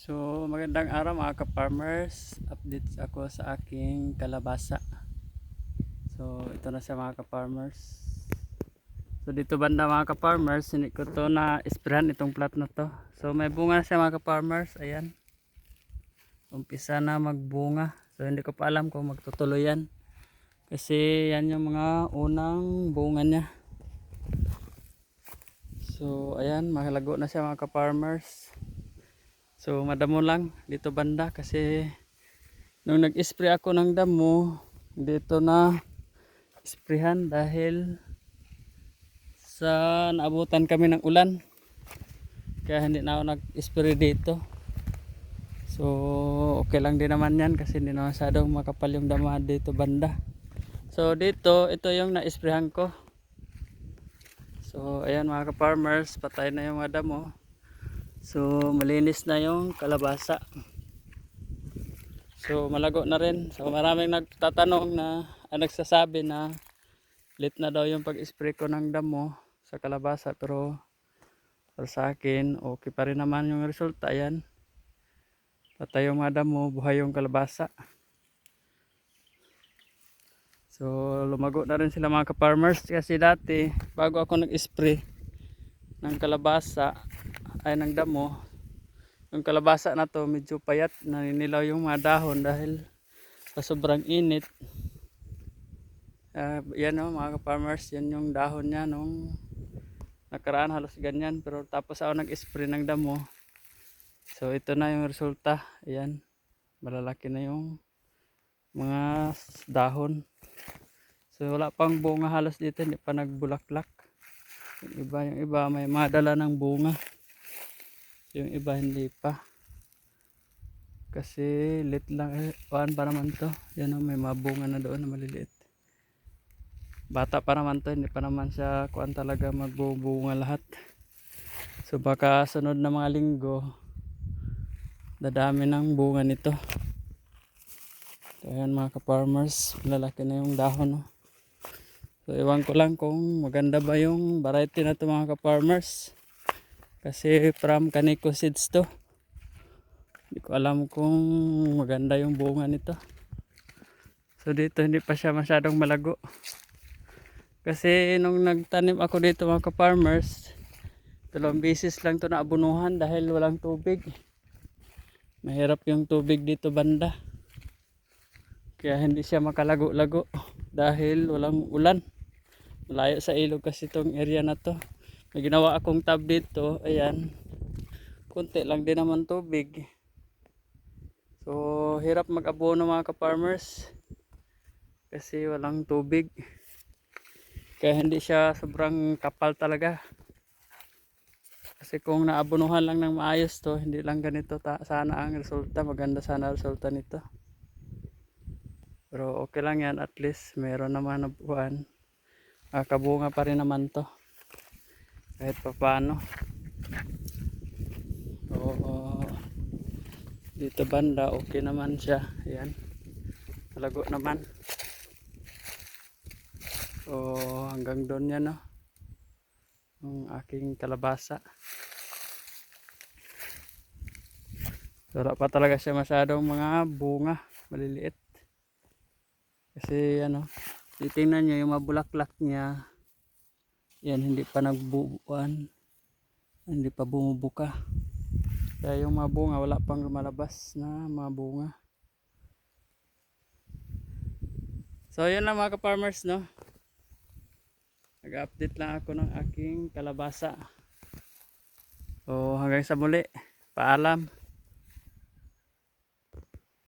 So magandang araw mga ka-farmers. Update ako sa aking kalabasa. So ito na siya mga ka-farmers. So dito banda mga ka-farmers, hindi ko to na isprayan itong plat na to. So may bunga na siya mga ka-farmers. Ayan. Umpisa na magbunga. So hindi ko pa alam kung magtutuloy yan. Kasi yan yung mga unang bunga niya. So ayan, mahalago na siya mga ka-farmers. So madamo lang dito banda kasi nung nag-spray ako ng damo dito na sprayhan dahil sa naabutan kami ng ulan. Kaya hindi na ako nag-spray dito. So okay lang din naman yan kasi hindi na masyadong makapal yung damo dito banda. So dito ito yung na-sprayhan ko. So ayan mga ka-farmers, patay na yung mga damo. So malinis na yung kalabasa. So malago na rin. So maraming nagtatanong na ah, nagsasabi na late na daw yung pag-spray ko ng damo sa kalabasa pero para sa akin okay pa rin naman yung resulta yan. Patay yung mga damo, buhay yung kalabasa. So lumago na rin sila mga ka-farmers kasi dati bago ako nag-spray ng kalabasa ay ng damo. Yung kalabasa na to medyo payat. Naninilaw yung mga dahon dahil sa sobrang init. Ah, yan o mga farmers yan yung dahon niya nung nakaraan halos ganyan. Pero tapos ako nag-spray ng damo. So ito na yung resulta. Ayan malalaki na yung mga dahon. So wala pang bunga halos dito. Hindi pa nagbulaklak. Yung iba yung iba may madala ng bunga yung iba hindi pa. Kasi lit lang eh, kuhaan pa naman to. Yan o may mabunga na doon na maliliit. Bata pa naman to hindi pa naman siya kuhaan talaga magbubunga lahat. So baka sunod na mga linggo dadami ng bunga nito. So ayan mga ka-farmers lalaki na yung dahon oh. so iwan ko lang kung maganda ba yung variety na to mga ka-farmers kasi from Kaneko Seeds to hindi ko alam kung maganda yung bunga nito so dito hindi pa siya masyadong malago kasi nung nagtanim ako dito mga ka-farmers, dalawang beses lang to naabunuhan dahil walang tubig. Mahirap yung tubig dito banda. Kaya hindi siya makalago-lago dahil walang ulan. Malayo sa ilog kasi itong area na to. May ginawa akong tab dito, ayan. Kunti lang din naman tubig. So, hirap mag-abono mga ka-farmers kasi walang tubig. Kaya hindi siya sobrang kapal talaga. Kasi kung naabunuhan lang ng maayos to hindi lang ganito sana ang resulta. Maganda sana resulta nito. Pero okay lang yan at least meron naman na buwan. Kakabunga pa rin naman to kahit pa paano so dito banda okay naman siya yan malago naman So hanggang doon yan no. Ang aking kalabasa. Wala pa talaga siya masyadong mga bunga. Maliliit. Kasi ano. Titingnan nyo yung mabulaklak niya. Yan hindi pa nagbubuan. Hindi pa bumubuka. Kaya yung mga bunga wala pang lumalabas na mga bunga. So yun lang mga ka-farmers no. Nag-update lang ako ng aking kalabasa. So hanggang sa muli. Paalam.